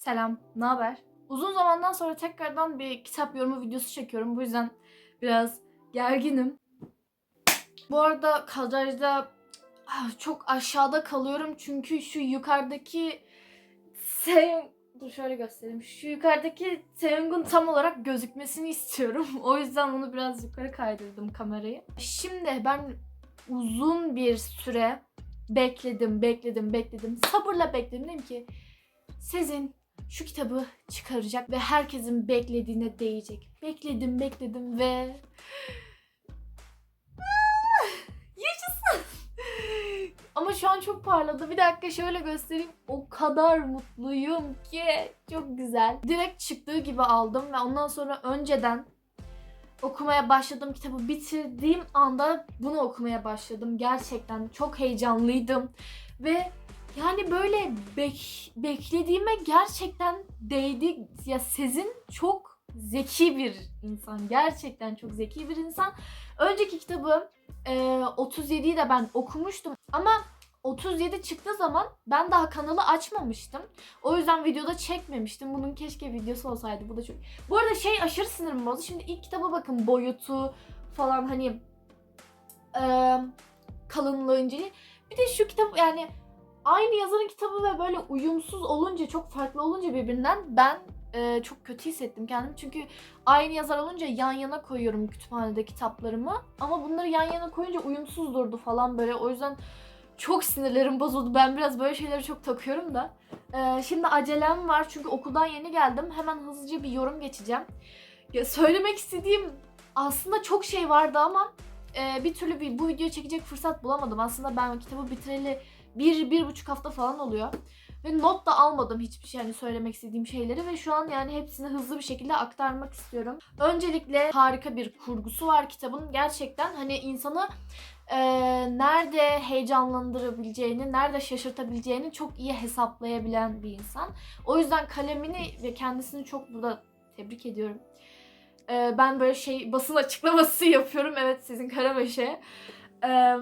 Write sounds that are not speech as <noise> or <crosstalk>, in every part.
Selam, ne haber? Uzun zamandan sonra tekrardan bir kitap yorumu videosu çekiyorum. Bu yüzden biraz gerginim. Bu arada kadrajda ah, çok aşağıda kalıyorum çünkü şu yukarıdaki Seong... Dur şöyle göstereyim. Şu yukarıdaki Seong'un tam olarak gözükmesini istiyorum. <laughs> O yüzden onu biraz yukarı kaydırdım kamerayı. Şimdi ben uzun bir süre bekledim, bekledim, bekledim. Sabırla bekledim. Dedim ki Sezin şu kitabı çıkaracak ve herkesin beklediğine değecek. Bekledim, bekledim ve... <laughs> Yaşasın! Ama şu an çok parladı. Bir dakika şöyle göstereyim. O kadar mutluyum ki. Çok güzel. Direkt çıktığı gibi aldım ve ondan sonra önceden okumaya başladım. Kitabı bitirdiğim anda bunu okumaya başladım. Gerçekten çok heyecanlıydım. Ve yani böyle bek, beklediğime gerçekten değdi. Ya Sezin çok zeki bir insan. Gerçekten çok zeki bir insan. Önceki kitabı e, 37'yi de ben okumuştum. Ama 37 çıktığı zaman ben daha kanalı açmamıştım. O yüzden videoda çekmemiştim. Bunun keşke videosu olsaydı. Bu da çok... Bu arada şey aşırı sinirimi bozdu. Şimdi ilk kitaba bakın boyutu falan hani e, kalınlığı inceliği. Bir de şu kitap yani aynı yazarın kitabı ve böyle uyumsuz olunca çok farklı olunca birbirinden ben e, çok kötü hissettim kendimi. Çünkü aynı yazar olunca yan yana koyuyorum kütüphanede kitaplarımı. Ama bunları yan yana koyunca uyumsuz durdu falan böyle. O yüzden çok sinirlerim bozuldu. Ben biraz böyle şeyleri çok takıyorum da. E, şimdi acelem var çünkü okuldan yeni geldim. Hemen hızlıca bir yorum geçeceğim. Ya, söylemek istediğim aslında çok şey vardı ama e, bir türlü bir, bu videoyu çekecek fırsat bulamadım. Aslında ben kitabı bitireli bir, bir buçuk hafta falan oluyor. Ve not da almadım hiçbir şey hani söylemek istediğim şeyleri ve şu an yani hepsini hızlı bir şekilde aktarmak istiyorum. Öncelikle harika bir kurgusu var kitabın. Gerçekten hani insanı e, nerede heyecanlandırabileceğini, nerede şaşırtabileceğini çok iyi hesaplayabilen bir insan. O yüzden kalemini ve kendisini çok burada tebrik ediyorum. E, ben böyle şey basın açıklaması <laughs> yapıyorum. Evet sizin Karameşe. Eee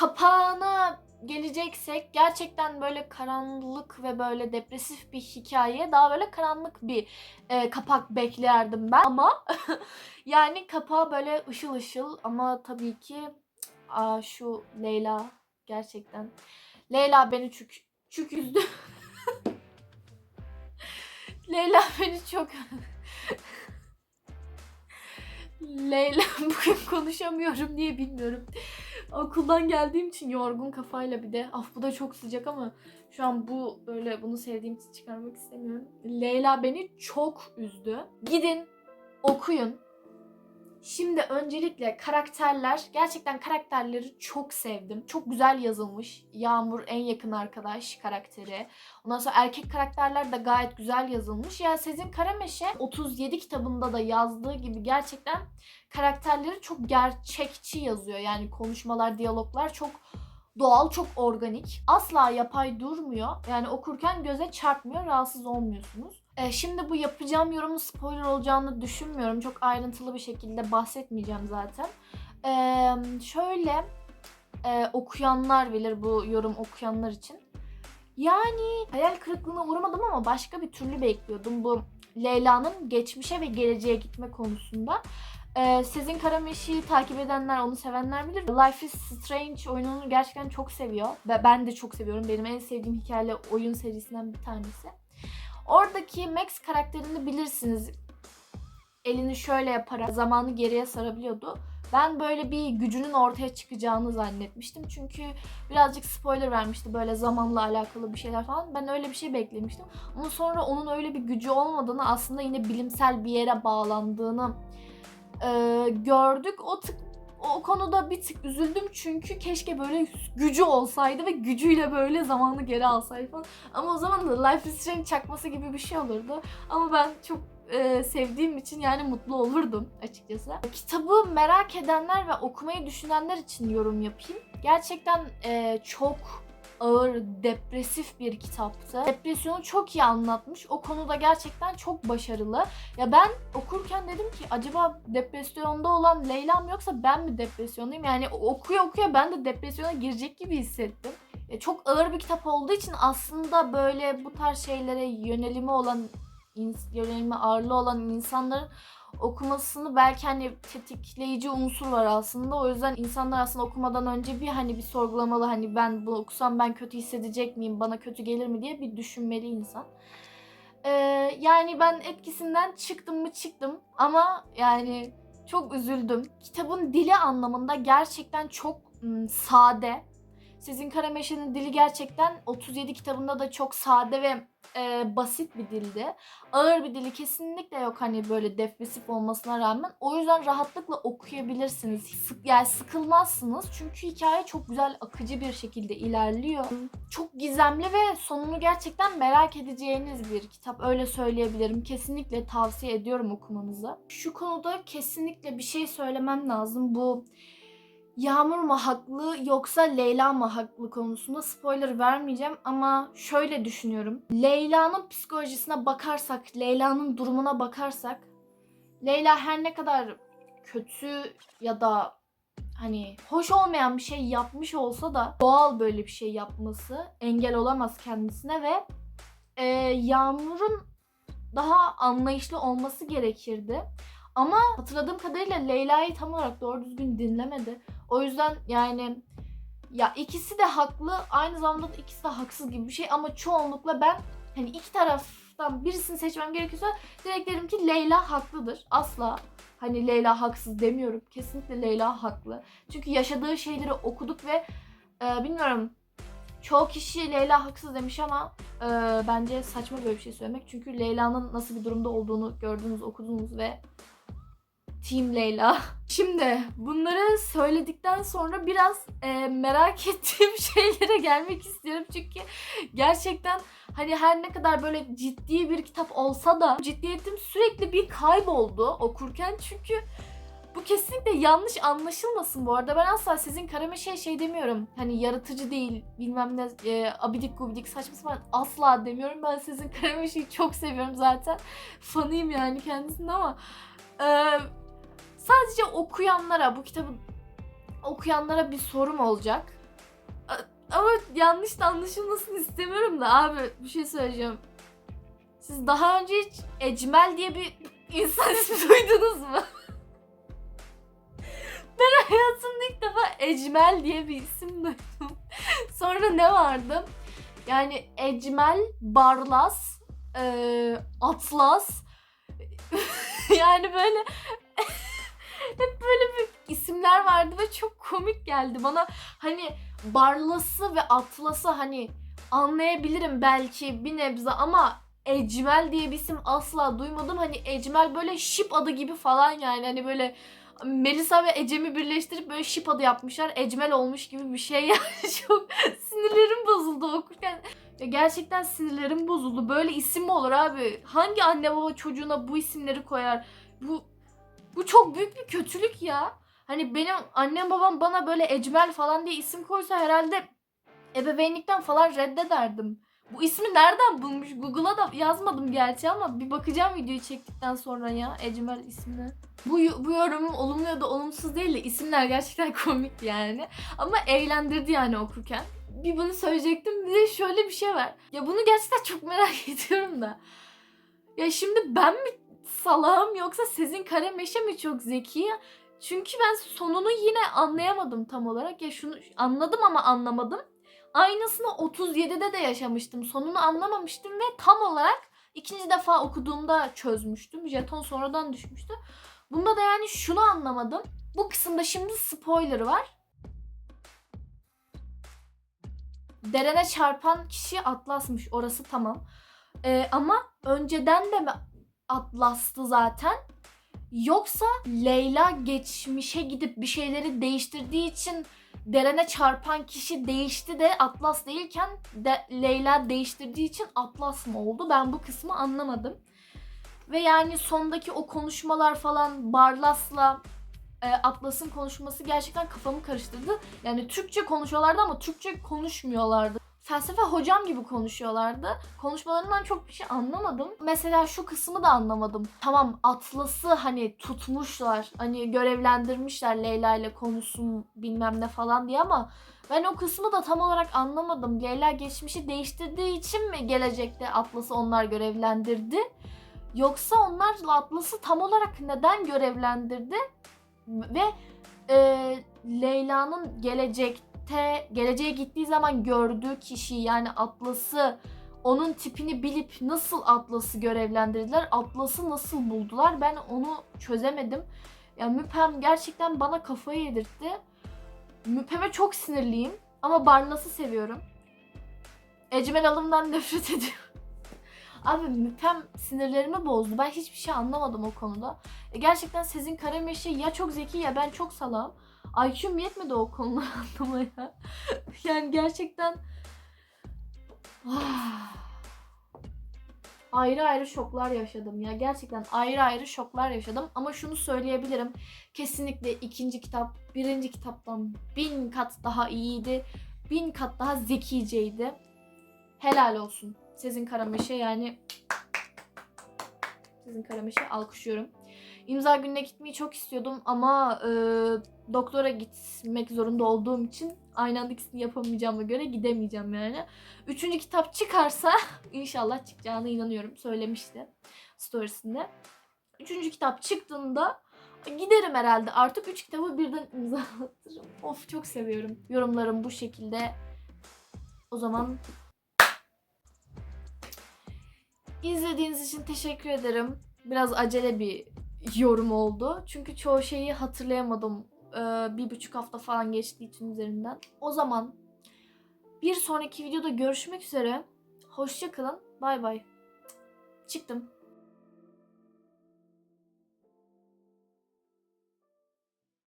kapağına geleceksek gerçekten böyle karanlık ve böyle depresif bir hikaye daha böyle karanlık bir e, kapak beklerdim ben ama <laughs> yani kapağı böyle ışıl ışıl ama tabii ki aa, şu Leyla gerçekten Leyla beni çok çok üzdü <laughs> Leyla beni çok <laughs> Leyla bugün konuşamıyorum niye bilmiyorum. Okuldan geldiğim için yorgun kafayla bir de af bu da çok sıcak ama şu an bu böyle bunu sevdiğim için çıkarmak istemiyorum. Leyla beni çok üzdü. Gidin okuyun. Şimdi öncelikle karakterler, gerçekten karakterleri çok sevdim. Çok güzel yazılmış. Yağmur en yakın arkadaş karakteri. Ondan sonra erkek karakterler de gayet güzel yazılmış. Yani Sezin Karameşe 37 kitabında da yazdığı gibi gerçekten karakterleri çok gerçekçi yazıyor. Yani konuşmalar, diyaloglar çok doğal, çok organik. Asla yapay durmuyor. Yani okurken göze çarpmıyor, rahatsız olmuyorsunuz. Ee, şimdi bu yapacağım yorumun spoiler olacağını düşünmüyorum. Çok ayrıntılı bir şekilde bahsetmeyeceğim zaten. Ee, şöyle e, okuyanlar bilir bu yorum okuyanlar için. Yani hayal kırıklığına uğramadım ama başka bir türlü bekliyordum bu Leyla'nın geçmişe ve geleceğe gitme konusunda. Ee, Sezin Karameş'i takip edenler, onu sevenler bilir. Life is Strange oyununu gerçekten çok seviyor. Ve ben de çok seviyorum. Benim en sevdiğim hikayeli oyun serisinden bir tanesi. Oradaki Max karakterini bilirsiniz. Elini şöyle yaparak zamanı geriye sarabiliyordu. Ben böyle bir gücünün ortaya çıkacağını zannetmiştim. Çünkü birazcık spoiler vermişti böyle zamanla alakalı bir şeyler falan. Ben öyle bir şey beklemiştim. Ama sonra onun öyle bir gücü olmadığını aslında yine bilimsel bir yere bağlandığını e, gördük. O tık o konuda bir tık üzüldüm çünkü keşke böyle gücü olsaydı ve gücüyle böyle zamanı geri alsaydı falan. Ama o zaman da Life is Strange çakması gibi bir şey olurdu. Ama ben çok e, sevdiğim için yani mutlu olurdum açıkçası. Kitabı merak edenler ve okumayı düşünenler için yorum yapayım. Gerçekten e, çok ağır, depresif bir kitaptı. Depresyonu çok iyi anlatmış. O konuda gerçekten çok başarılı. Ya ben okurken dedim ki acaba depresyonda olan Leyla mı yoksa ben mi depresyondayım? Yani okuya okuya ben de depresyona girecek gibi hissettim. Ya çok ağır bir kitap olduğu için aslında böyle bu tarz şeylere yönelimi olan yönelimi ağırlığı olan insanların okumasını belki hani tetikleyici unsur var aslında. O yüzden insanlar aslında okumadan önce bir hani bir sorgulamalı hani ben bunu okusam ben kötü hissedecek miyim? Bana kötü gelir mi diye bir düşünmeli insan. Ee, yani ben etkisinden çıktım mı çıktım ama yani çok üzüldüm. Kitabın dili anlamında gerçekten çok ım, sade. Sizin Karameşe'nin dili gerçekten 37 kitabında da çok sade ve e, basit bir dildi. Ağır bir dili kesinlikle yok hani böyle depresif olmasına rağmen. O yüzden rahatlıkla okuyabilirsiniz. Sık, yani sıkılmazsınız çünkü hikaye çok güzel akıcı bir şekilde ilerliyor. Çok gizemli ve sonunu gerçekten merak edeceğiniz bir kitap öyle söyleyebilirim. Kesinlikle tavsiye ediyorum okumanızı. Şu konuda kesinlikle bir şey söylemem lazım. Bu Yağmur mu haklı yoksa Leyla mı haklı konusunda spoiler vermeyeceğim ama şöyle düşünüyorum. Leyla'nın psikolojisine bakarsak, Leyla'nın durumuna bakarsak Leyla her ne kadar kötü ya da hani hoş olmayan bir şey yapmış olsa da doğal böyle bir şey yapması engel olamaz kendisine ve e, Yağmur'un daha anlayışlı olması gerekirdi. Ama hatırladığım kadarıyla Leyla'yı tam olarak doğru düzgün dinlemedi. O yüzden yani ya ikisi de haklı aynı zamanda da ikisi de haksız gibi bir şey ama çoğunlukla ben hani iki taraftan birisini seçmem gerekiyorsa direkt derim ki Leyla haklıdır. Asla hani Leyla haksız demiyorum. Kesinlikle Leyla haklı. Çünkü yaşadığı şeyleri okuduk ve e, bilmiyorum çoğu kişi Leyla haksız demiş ama e, bence saçma böyle bir şey söylemek. Çünkü Leyla'nın nasıl bir durumda olduğunu gördünüz, okudunuz ve Team Leyla. Şimdi bunları söyledikten sonra biraz e, merak <laughs> ettiğim şeylere gelmek istiyorum. Çünkü gerçekten hani her ne kadar böyle ciddi bir kitap olsa da ciddiyetim sürekli bir kayboldu okurken. Çünkü bu kesinlikle yanlış anlaşılmasın bu arada. Ben asla sizin Karameşe'ye şey demiyorum. Hani yaratıcı değil bilmem ne e, abidik gubidik saçma sapan asla demiyorum. Ben sizin Karameşe'yi çok seviyorum zaten. Fanıyım yani kendisinde ama e, sadece okuyanlara bu kitabı okuyanlara bir sorum olacak. Ama yanlış da anlaşılmasını istemiyorum da abi bir şey söyleyeceğim. Siz daha önce hiç Ecmel diye bir insan <laughs> ismi duydunuz mu? <laughs> ben hayatımda ilk defa Ecmel diye bir isim duydum. <laughs> Sonra ne vardı? Yani Ecmel, Barlas, Atlas. yani böyle hep böyle bir isimler vardı ve çok komik geldi bana. Hani Barlas'ı ve Atlas'ı hani anlayabilirim belki bir nebze ama Ecmel diye bir isim asla duymadım. Hani Ecmel böyle şip adı gibi falan yani. Hani böyle Melisa ve Ecem'i birleştirip böyle şip adı yapmışlar. Ecmel olmuş gibi bir şey <laughs> yani. Çok sinirlerim bozuldu okurken. Ya gerçekten sinirlerim bozuldu. Böyle isim mi olur abi? Hangi anne baba çocuğuna bu isimleri koyar? Bu bu çok büyük bir kötülük ya. Hani benim annem babam bana böyle Ecmel falan diye isim koysa herhalde ebeveynlikten falan reddederdim. Bu ismi nereden bulmuş? Google'a da yazmadım gerçi ama bir bakacağım videoyu çektikten sonra ya Ecmel ismine. Bu, bu yorumum olumlu ya da olumsuz değil de isimler gerçekten <laughs> komik yani. Ama eğlendirdi yani okurken. Bir bunu söyleyecektim. Bir de şöyle bir şey var. Ya bunu gerçekten çok merak <laughs> ediyorum da. Ya şimdi ben mi salağım yoksa Sezin Karameşe mi çok zeki? Çünkü ben sonunu yine anlayamadım tam olarak. Ya şunu anladım ama anlamadım. Aynısını 37'de de yaşamıştım. Sonunu anlamamıştım ve tam olarak ikinci defa okuduğumda çözmüştüm. Jeton sonradan düşmüştü. Bunda da yani şunu anlamadım. Bu kısımda şimdi spoiler var. Derene çarpan kişi Atlas'mış. Orası tamam. Ee, ama önceden de mi Atlas'tı zaten? Yoksa Leyla geçmişe gidip bir şeyleri değiştirdiği için Deren'e çarpan kişi değişti de Atlas değilken de Leyla değiştirdiği için Atlas mı oldu? Ben bu kısmı anlamadım. Ve yani sondaki o konuşmalar falan Barlas'la e, Atlas'ın konuşması gerçekten kafamı karıştırdı. Yani Türkçe konuşuyorlardı ama Türkçe konuşmuyorlardı. Felsefe hocam gibi konuşuyorlardı. Konuşmalarından çok bir şey anlamadım. Mesela şu kısmı da anlamadım. Tamam Atlas'ı hani tutmuşlar. Hani görevlendirmişler Leyla ile konuşsun bilmem ne falan diye ama ben o kısmı da tam olarak anlamadım. Leyla geçmişi değiştirdiği için mi gelecekte Atlas'ı onlar görevlendirdi? Yoksa onlar Atlas'ı tam olarak neden görevlendirdi? Ve e, Leyla'nın gelecekte geleceğe gittiği zaman gördüğü kişi yani Atlas'ı onun tipini bilip nasıl Atlas'ı görevlendirdiler? Atlas'ı nasıl buldular? Ben onu çözemedim. Yani Müpem gerçekten bana kafayı yedirtti. Müpem'e çok sinirliyim ama Barlas'ı seviyorum. Ecmel Alım'dan <laughs> nefret ediyorum. Abi Müpem sinirlerimi bozdu. Ben hiçbir şey anlamadım o konuda. E, gerçekten Sezin Karameşi ya çok zeki ya ben çok salağım. IQ'm yetmedi o konuları <laughs> anlamaya. yani gerçekten Ah. ayrı ayrı şoklar yaşadım ya. Gerçekten ayrı ayrı şoklar yaşadım. Ama şunu söyleyebilirim. Kesinlikle ikinci kitap birinci kitaptan bin kat daha iyiydi. Bin kat daha zekiceydi. Helal olsun. Sezin Karameşe yani Sezin Karameşe alkışlıyorum. İmza gününe gitmeyi çok istiyordum ama e, doktora gitmek zorunda olduğum için aynı anda ikisini yapamayacağıma göre gidemeyeceğim yani. Üçüncü kitap çıkarsa <laughs> inşallah çıkacağına inanıyorum. Söylemişti storiesinde. Üçüncü kitap çıktığında giderim herhalde. Artık üç kitabı birden <laughs> imzalatırım. Of çok seviyorum. Yorumlarım bu şekilde. O zaman izlediğiniz için teşekkür ederim. Biraz acele bir yorum oldu. Çünkü çoğu şeyi hatırlayamadım. Ee, bir buçuk hafta falan geçtiği için üzerinden. O zaman bir sonraki videoda görüşmek üzere. Hoşçakalın. Bay bay. Çıktım.